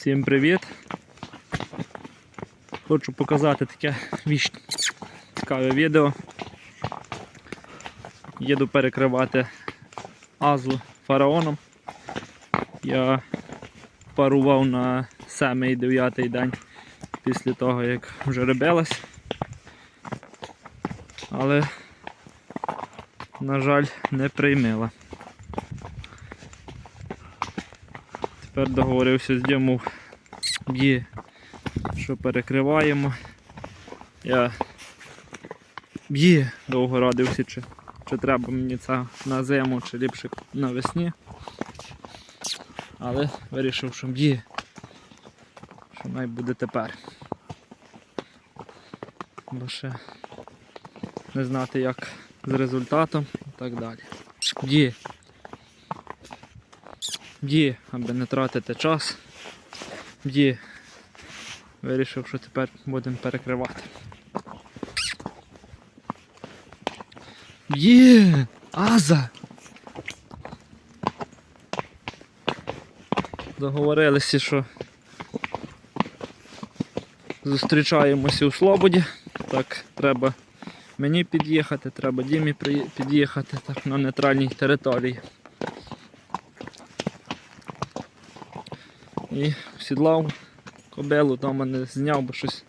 Всім привіт! Хочу показати таке цікаве відео. Їду перекривати азу фараоном. Я парував на 7-9 день після того, як вже рибилась. Але, на жаль, не приймила. Тепер договорився з Дімом б'є, що перекриваємо. Я б'є довго радився, чи, чи треба мені це на зиму, чи ліпше навесні. Але вирішив, що б'є, що най буде тепер. Бо ще не знати як з результатом і так далі. Б'є. Б'є, аби не тратити час. Б'є. Вирішив, що тепер будемо перекривати. Б'є! Аза! Договорилися, що зустрічаємося у Слободі. Так, треба мені під'їхати, треба Дімі під'їхати так, на нейтральній території. І сідлав кобилу, там мене зняв, бо щось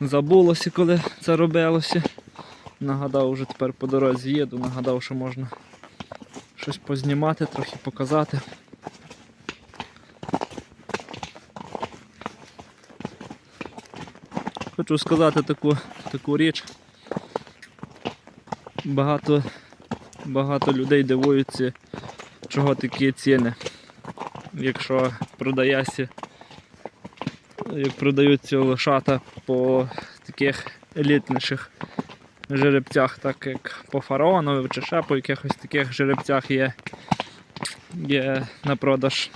забулося, коли це робилося. Нагадав, вже тепер по дорозі їду, нагадав, що можна щось познімати, трохи показати. Хочу сказати таку, таку річ. Багато, багато людей дивуються, чого такі ціни якщо продається, як продаються лошата по таких елітніших жеребцях, так як по фараонові чи ще по якихось таких жеребцях є, є на продаж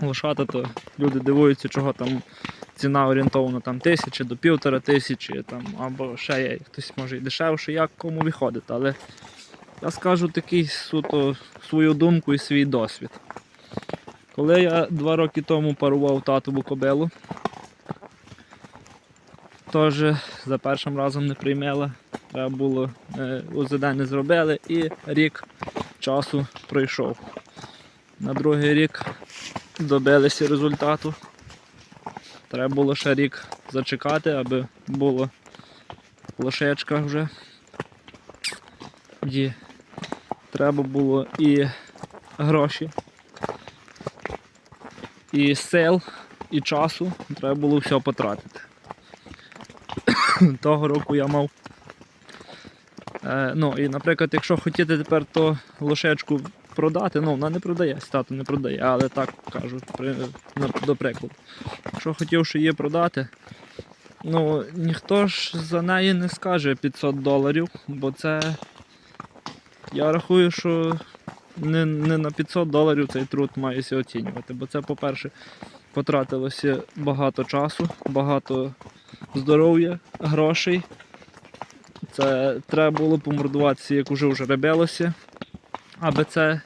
лошата, то люди дивуються, чого там ціна орієнтовно там тисячі до півтора тисячі, там, або ще є хтось може і дешевше, як кому виходить. Але я скажу такий суто свою думку і свій досвід. Коли я два роки тому парував татову кобилу, теж за першим разом не приймела. Треба було е, УЗД не зробили і рік часу пройшов. На другий рік добилися результату. Треба було ще рік зачекати, аби було лошечка вже. І треба було і гроші і сил, і часу треба було все потратити. Того року я мав. Е, ну, і, наприклад, якщо хотіти тепер то лошечку продати, ну вона не продається, тато не продає, але так кажу, при, до прикладу. Якщо хотів, що її продати, ну ніхто ж за неї не скаже 500 доларів, бо це я рахую, що не, не на 500 доларів цей труд мається оцінювати. Бо це, по-перше, потратилося багато часу, багато здоров'я, грошей. Це треба було помордуватися, як уже вже робилося, аби це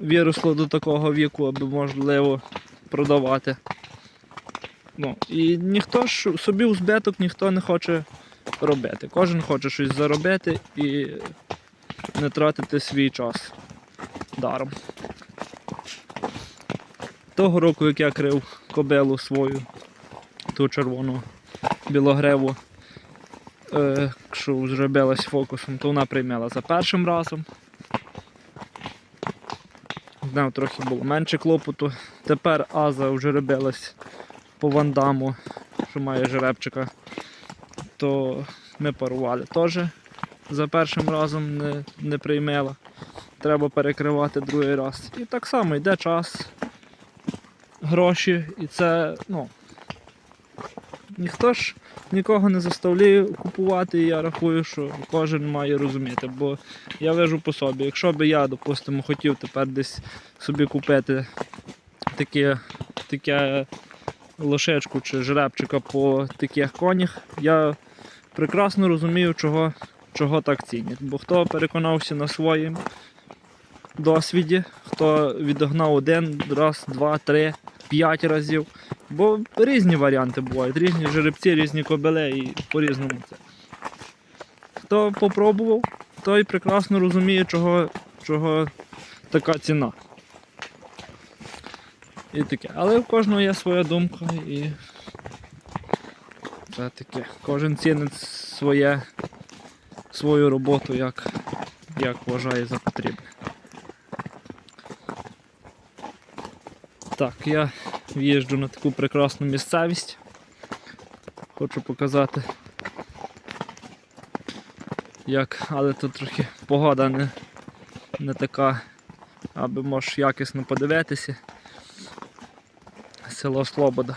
виросло до такого віку, аби можливо продавати. Ну, І ніхто ж собі у збиток ніхто не хоче робити. Кожен хоче щось заробити і не тратити свій час даром. Того року, як я крив кобилу свою, ту червону білогреву, е, що зробилась фокусом, то вона прийняла за першим разом. З нею трохи було менше клопоту. Тепер Аза вже робилась по вандаму, що має жеребчика, то ми парували теж за першим разом не, не приймела треба перекривати другий раз. І так само йде час, гроші, і це, ну, ніхто ж нікого не заставляє купувати, і я рахую, що кожен має розуміти. Бо я вижу по собі, якщо би я, допустимо, хотів тепер десь собі купити таке, таке лошечку чи жеребчика по таких конях, я прекрасно розумію, чого, чого так цінять. Бо хто переконався на своїм досвіді, хто відогнав один, раз, два, три, 5 разів. Бо різні варіанти бувають, різні жеребці, різні кобели і по-різному це. Хто попробував, той прекрасно розуміє, чого, чого така ціна. І таке. Але в кожного є своя думка і це таке. Кожен цінить своє, свою роботу, як, як вважає за потрібне. Так, я в'їжджу на таку прекрасну місцевість. Хочу показати, як, але тут трохи погода не, не така, аби можеш якісно подивитися. Село Слобода,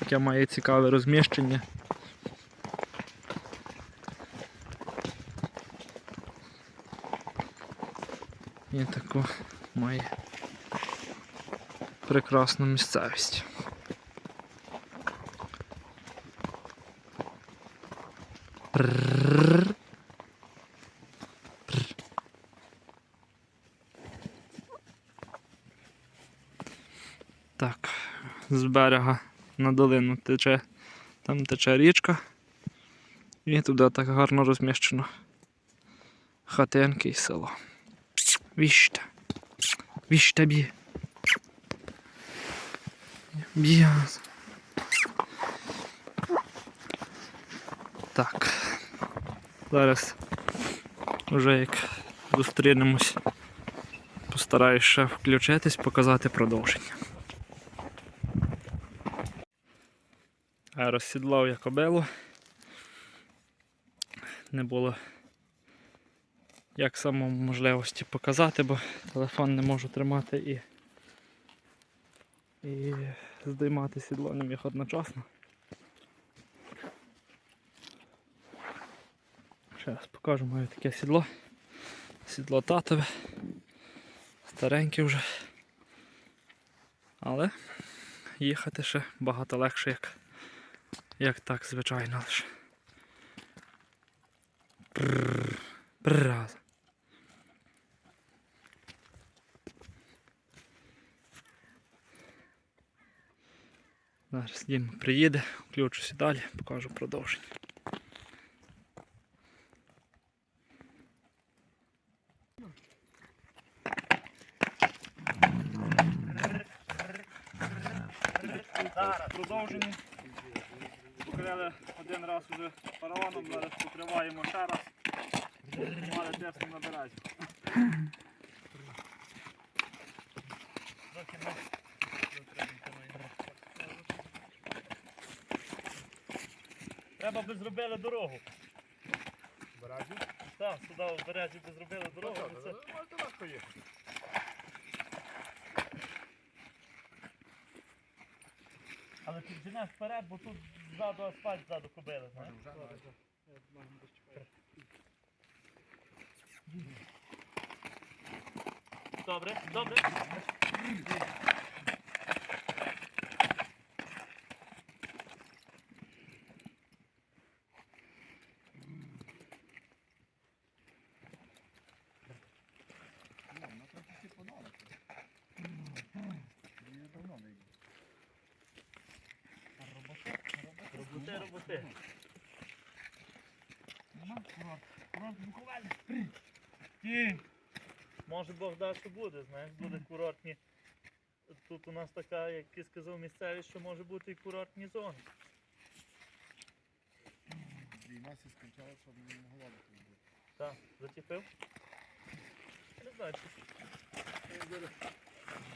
яке має цікаве розміщення. І таку має прекрасну місцевість. Так, з берега на долину тече, там тече річка. І туди так гарно розміщено хатинки і село. Віжте. Віжте бі. Б'яз. Так. Зараз вже як зустрінемось, постараюсь ще включитись, показати продовження. А розсідлав я кобилу. Не було як само можливості показати, бо телефон не можу тримати і, і здіймати сідло не міг одночасно. Ще раз покажу, маю таке сідло. Сідло татове. Стареньке вже. Але їхати ще багато легше, як, як так, звичайно лише. Прррр. Прррр. Зараз Діма приїде, включуся далі, покажу продовження. Зараз продовження. Покрили один раз уже параваном, зараз покриваємо ще раз. Але тесно набирати. Треба би зробили дорогу. Баражі? Так, сюди в березі би зробили дорогу. Ну це- можна легко їхати. Але ти вженеш вперед, бо тут ззаду асфальт, ззаду кобили. знаєш? Добре, добре. Роботи, роботи. Ті. Може Бог дасть, що буде, знаєш, буде курортні. Тут у нас така, як ти сказав, місцевість, що може бути і курортні зони. Війна сі скінчалася, щоб не могла бути. Так, зачепив? Не знаю, чи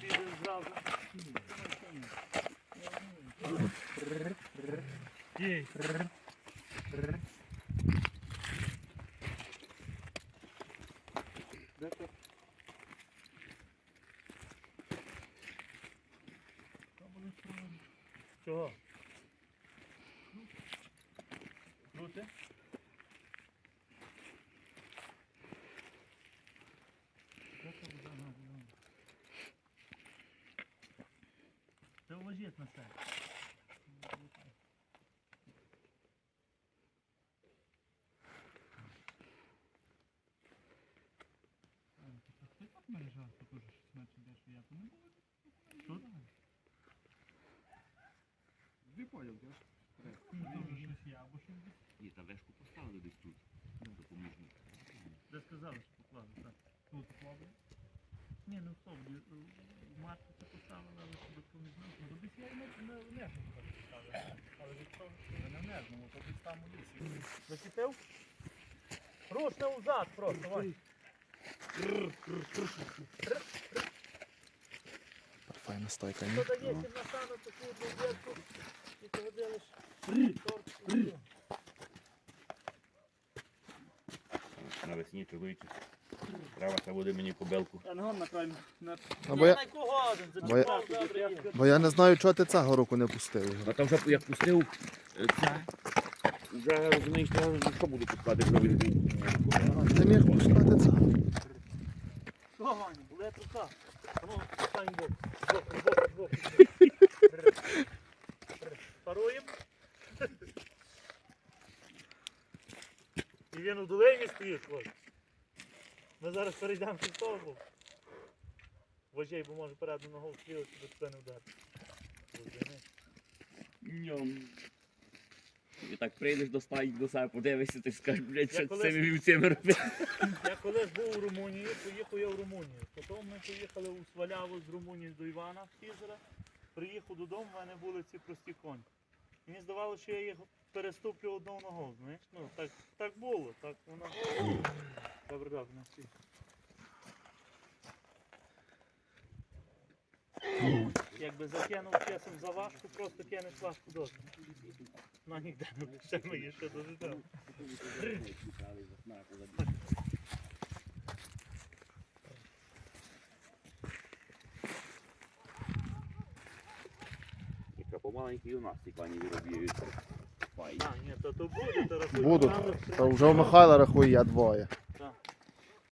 піде зразу. Ти? Чого? Крути? Ти вложіть на це. Ні, та вешку поставили десь тут. Допоміжну. Де сказали, що покладу, так. Тут покладу. Ні, ну в собі, матку це поставили, але щоб допоміжно. Ну, десь я не нежно поставив. Але від того, що не нежно, то десь там у лісі. Закипив? Рушне взад просто, давай. Файна стойка, Хто дає на сану таку одну дірку, і ти виділиш торт. Навесні чоловічі. Треба це буде мені кобелку. Я не гон на край. На... А бо я- бо я- зачіпав добре. є. Бо я не знаю, чого ти цього року не пустив його. А там вже як пустив е, це, вже розумієш, я що буду пускати, вже він. Ти міг пускати це. Що, Ваня, буде рука? А Ну, стань бок. Бок, бок, бок. І він у долині стоїть, ось. Ми зараз перейдемо з того. Вожей, бо може передну ногу всліву, щоб тебе не вдарити. Ньом. І так прийдеш до стаї до себе, подивишся, ти скажеш, блядь, Я що колись- цими вівцями робити. Я колись був у Румунії, поїхав я в Румунію. Потім ми поїхали у Сваляву з Румунії до Івана Фізера. Приїхав додому, в мене були ці прості коні. Мені здавалося, що я їх переступлю одну ногу, знаєш? Ну, так, так було, так воно. Добре, добре, на всі. Якби закинув часом за важку, просто кинеш важку доску. Ну ніде не ще ми її ще дожидемо. І у нас ці пані виробляють. А, ні, то то буде, то рахуй. Будуть. Та вже у Михайла рахує я двоє.